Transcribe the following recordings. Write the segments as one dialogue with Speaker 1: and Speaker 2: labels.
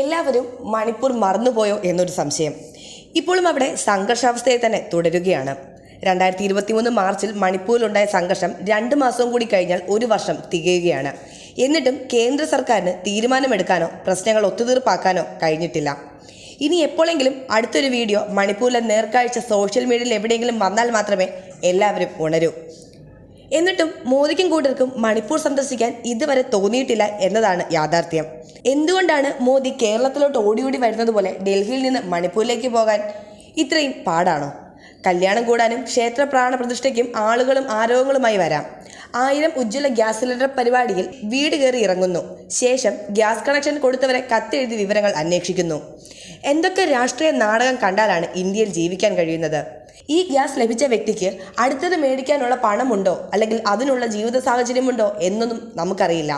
Speaker 1: എല്ലാവരും മണിപ്പൂർ മറന്നുപോയോ എന്നൊരു സംശയം ഇപ്പോഴും അവിടെ സംഘർഷാവസ്ഥയെ തന്നെ തുടരുകയാണ് രണ്ടായിരത്തി മൂന്ന് മാർച്ചിൽ മണിപ്പൂരിലുണ്ടായ സംഘർഷം രണ്ട് മാസവും കൂടി കഴിഞ്ഞാൽ ഒരു വർഷം തികയുകയാണ് എന്നിട്ടും കേന്ദ്ര സർക്കാരിന് തീരുമാനമെടുക്കാനോ പ്രശ്നങ്ങൾ ഒത്തുതീർപ്പാക്കാനോ കഴിഞ്ഞിട്ടില്ല ഇനി എപ്പോഴെങ്കിലും അടുത്തൊരു വീഡിയോ മണിപ്പൂരിലെ നേർക്കാഴ്ച സോഷ്യൽ മീഡിയയിൽ എവിടെയെങ്കിലും വന്നാൽ മാത്രമേ എല്ലാവരും ഉണരൂ എന്നിട്ടും മോദിക്കും കൂട്ടർക്കും മണിപ്പൂർ സന്ദർശിക്കാൻ ഇതുവരെ തോന്നിയിട്ടില്ല എന്നതാണ് യാഥാർത്ഥ്യം എന്തുകൊണ്ടാണ് മോദി കേരളത്തിലോട്ട് ഓടിയോടി വരുന്നത് പോലെ ഡൽഹിയിൽ നിന്ന് മണിപ്പൂരിലേക്ക് പോകാൻ ഇത്രയും പാടാണോ കല്യാണം കൂടാനും ക്ഷേത്ര പ്രാണപ്രതിഷ്ഠയ്ക്കും ആളുകളും ആരോഗ്യങ്ങളുമായി വരാം ആയിരം ഉജ്ജ്വല ഗ്യാസ് സിലിണ്ടർ പരിപാടിയിൽ വീട് കയറി ഇറങ്ങുന്നു ശേഷം ഗ്യാസ് കണക്ഷൻ കൊടുത്തവരെ കത്തെഴുതി വിവരങ്ങൾ അന്വേഷിക്കുന്നു എന്തൊക്കെ രാഷ്ട്രീയ നാടകം കണ്ടാലാണ് ഇന്ത്യയിൽ ജീവിക്കാൻ കഴിയുന്നത് ഈ ഗ്യാസ് ലഭിച്ച വ്യക്തിക്ക് അടുത്തത് മേടിക്കാനുള്ള പണമുണ്ടോ അല്ലെങ്കിൽ അതിനുള്ള ജീവിത സാഹചര്യമുണ്ടോ എന്നൊന്നും നമുക്കറിയില്ല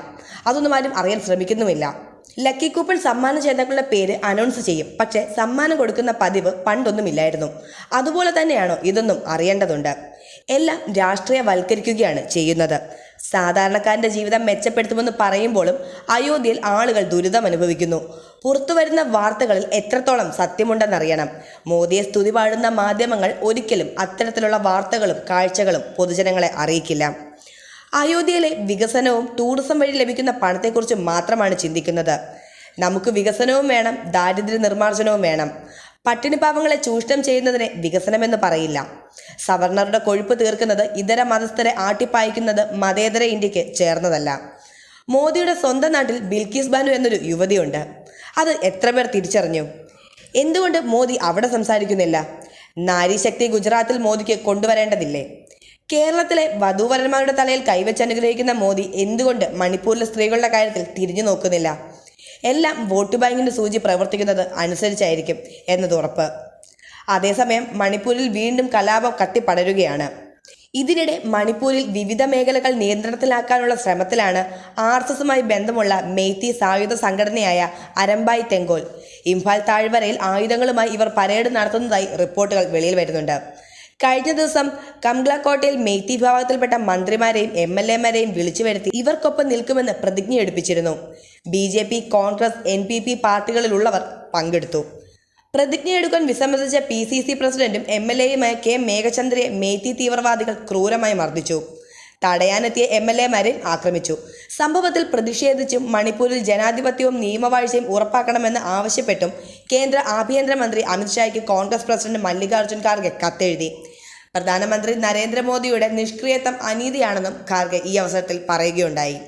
Speaker 1: അതൊന്നും ആരും അറിയാൻ ശ്രമിക്കുന്നുമില്ല ലക്കി കൂപ്പൺ സമ്മാന ജേതാക്കളുടെ പേര് അനൗൺസ് ചെയ്യും പക്ഷേ സമ്മാനം കൊടുക്കുന്ന പതിവ് പണ്ടൊന്നുമില്ലായിരുന്നു അതുപോലെ തന്നെയാണോ ഇതൊന്നും അറിയേണ്ടതുണ്ട് എല്ലാം രാഷ്ട്രീയവൽക്കരിക്കുകയാണ് ചെയ്യുന്നത് സാധാരണക്കാരൻ്റെ ജീവിതം മെച്ചപ്പെടുത്തുമെന്ന് പറയുമ്പോഴും അയോധ്യയിൽ ആളുകൾ ദുരിതം അനുഭവിക്കുന്നു പുറത്തു വരുന്ന വാർത്തകളിൽ എത്രത്തോളം സത്യമുണ്ടെന്നറിയണം മോദിയെ സ്തുതി പാടുന്ന മാധ്യമങ്ങൾ ഒരിക്കലും അത്തരത്തിലുള്ള വാർത്തകളും കാഴ്ചകളും പൊതുജനങ്ങളെ അറിയിക്കില്ല അയോധ്യയിലെ വികസനവും ടൂറിസം വഴി ലഭിക്കുന്ന പണത്തെക്കുറിച്ച് മാത്രമാണ് ചിന്തിക്കുന്നത് നമുക്ക് വികസനവും വേണം ദാരിദ്ര്യ നിർമ്മാർജ്ജനവും വേണം പട്ടിണി പാവങ്ങളെ ചൂഷണം ചെയ്യുന്നതിനെ വികസനമെന്ന് പറയില്ല സവർണറുടെ കൊഴുപ്പ് തീർക്കുന്നത് ഇതര മതസ്ഥരെ ആട്ടിപ്പായിക്കുന്നത് മതേതര ഇന്ത്യക്ക് ചേർന്നതല്ല മോദിയുടെ സ്വന്തം നാട്ടിൽ ബിൽക്കിസ് ബാനു എന്നൊരു യുവതിയുണ്ട് അത് എത്ര പേർ തിരിച്ചറിഞ്ഞു എന്തുകൊണ്ട് മോദി അവിടെ സംസാരിക്കുന്നില്ല നാരീശക്തി ഗുജറാത്തിൽ മോദിക്ക് കൊണ്ടുവരേണ്ടതില്ലേ കേരളത്തിലെ വധുവരന്മാരുടെ തലയിൽ കൈവച്ച് അനുഗ്രഹിക്കുന്ന മോദി എന്തുകൊണ്ട് മണിപ്പൂരിലെ സ്ത്രീകളുടെ കാര്യത്തിൽ തിരിഞ്ഞു നോക്കുന്നില്ല എല്ലാം വോട്ട് ബാങ്കിൻ്റെ സൂചി പ്രവർത്തിക്കുന്നത് അനുസരിച്ചായിരിക്കും എന്നത് ഉറപ്പ് അതേസമയം മണിപ്പൂരിൽ വീണ്ടും കലാപം കത്തിപ്പടരുകയാണ് ഇതിനിടെ മണിപ്പൂരിൽ വിവിധ മേഖലകൾ നിയന്ത്രണത്തിലാക്കാനുള്ള ശ്രമത്തിലാണ് ആർ എസ് എസുമായി ബന്ധമുള്ള മെയ്ത്തി സായുധ സംഘടനയായ അരമ്പായ് തെങ്കോൽ ഇംഫാൽ താഴ്വരയിൽ ആയുധങ്ങളുമായി ഇവർ പരേഡ് നടത്തുന്നതായി റിപ്പോർട്ടുകൾ വെളിയിൽ വരുന്നുണ്ട് കഴിഞ്ഞ ദിവസം കംഗ്ലക്കോട്ടയിൽ മെയ്ത്തി വിഭാഗത്തിൽപ്പെട്ട മന്ത്രിമാരെയും എം എൽ എമാരെയും വിളിച്ചു വരുത്തി ഇവർക്കൊപ്പം നിൽക്കുമെന്ന് പ്രതിജ്ഞയെടുപ്പിച്ചിരുന്നു B J P Congress N P P പാർട്ടികളിലുള്ളവർ പങ്കെടുത്തു പ്രതിജ്ഞയെടുക്കാൻ വിസമ്മതിച്ച പി സി സി പ്രസിഡന്റും എം എൽ എയുമായ കെ മേഘചന്ദ്രയെ മെയ്ത്തി തീവ്രവാദികൾ ക്രൂരമായി മർദ്ദിച്ചു തടയാനെത്തിയ എം എൽ എമാരെ ആക്രമിച്ചു സംഭവത്തിൽ പ്രതിഷേധിച്ചും മണിപ്പൂരിൽ ജനാധിപത്യവും നിയമവാഴ്ചയും ഉറപ്പാക്കണമെന്ന് ആവശ്യപ്പെട്ടും കേന്ദ്ര ആഭ്യന്തരമന്ത്രി അമിത്ഷായ്ക്ക് കോൺഗ്രസ് പ്രസിഡന്റ് മല്ലികാർജ്ജുൻ ഖാർഗെ കത്തെഴുതി പ്രധാനമന്ത്രി നരേന്ദ്രമോദിയുടെ നിഷ്ക്രിയത്വം അനീതിയാണെന്നും ഖാർഗെ ഈ അവസരത്തിൽ പറയുകയുണ്ടായി